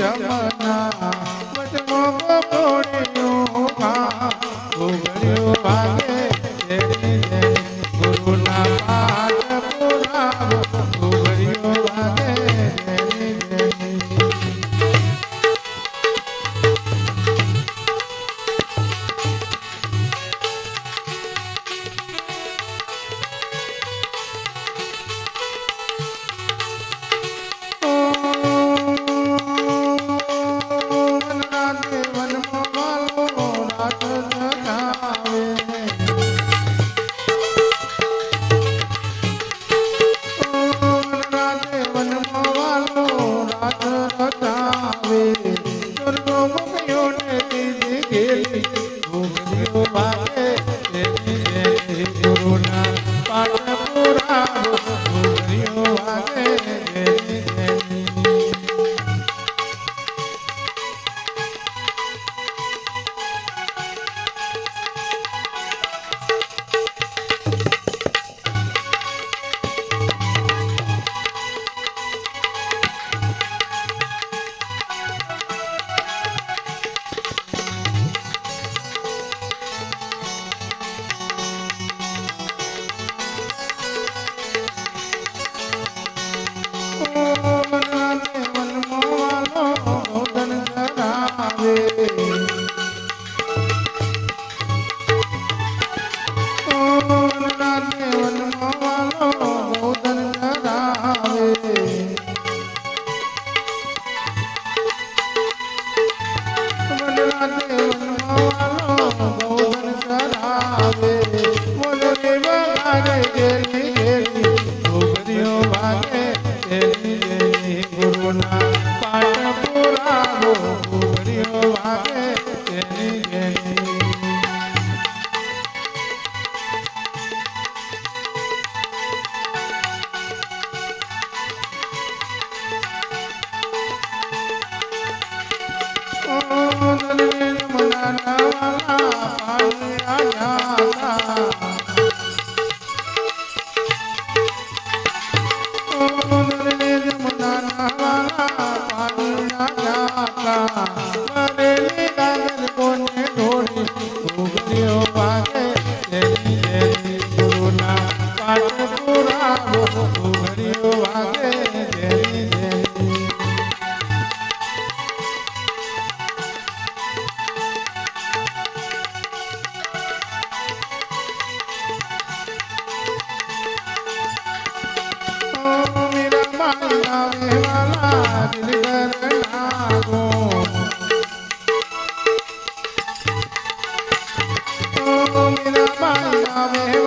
જમના વચમો પોણ્યું કા કરુણા પાડો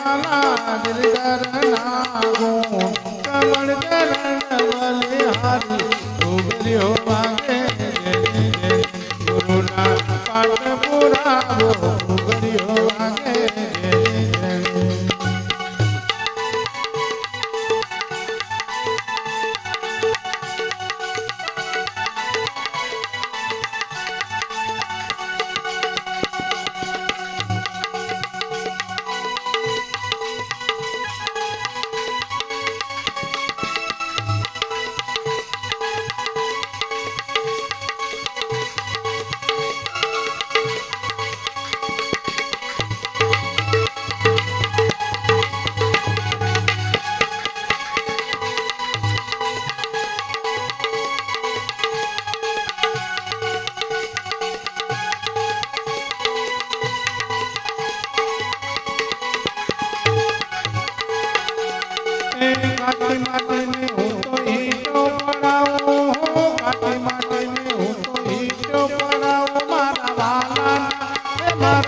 વાલા નિર્ધર નાગો કમળ ચરણ બલિહારી ઉગલ્યો માગે ગુરુના પાઠ પુરાવો ઉગલ્યો માગે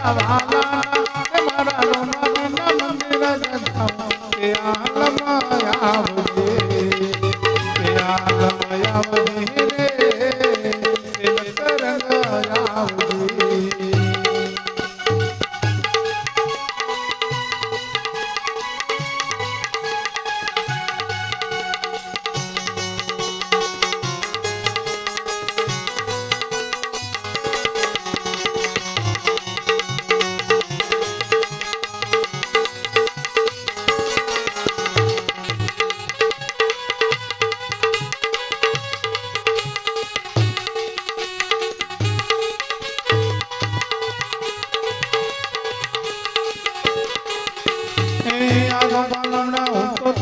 વાલા.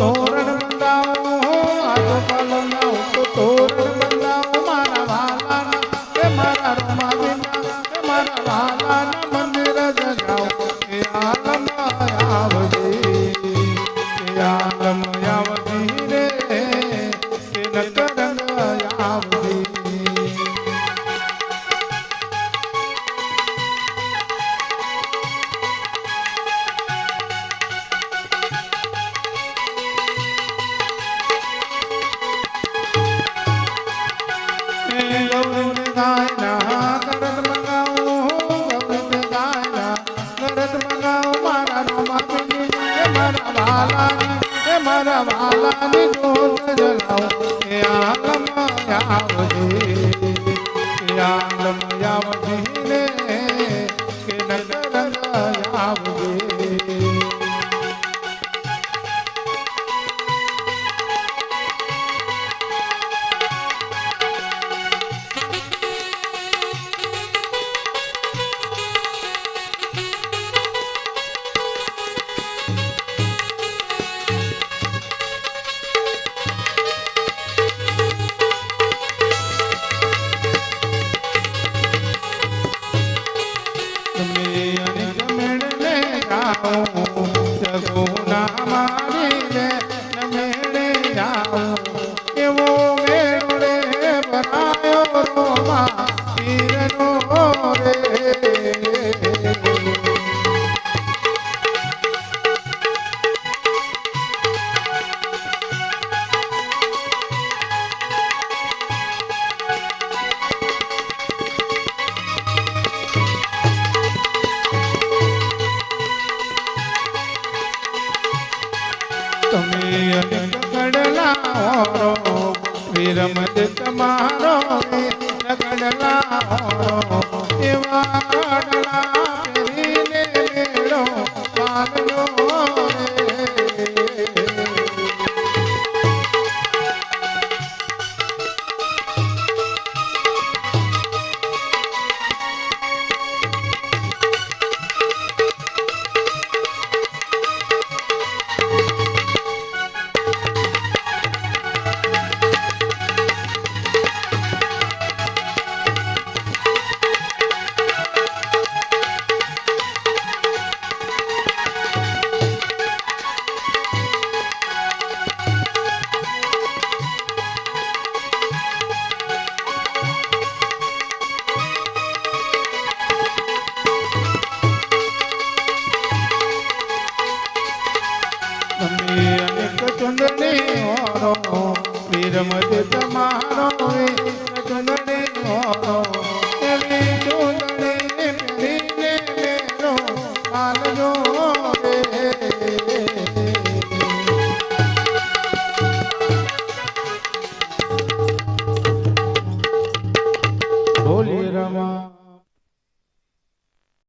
Oh. Hare વિરમદ તમારો ઓરો એવા કડલા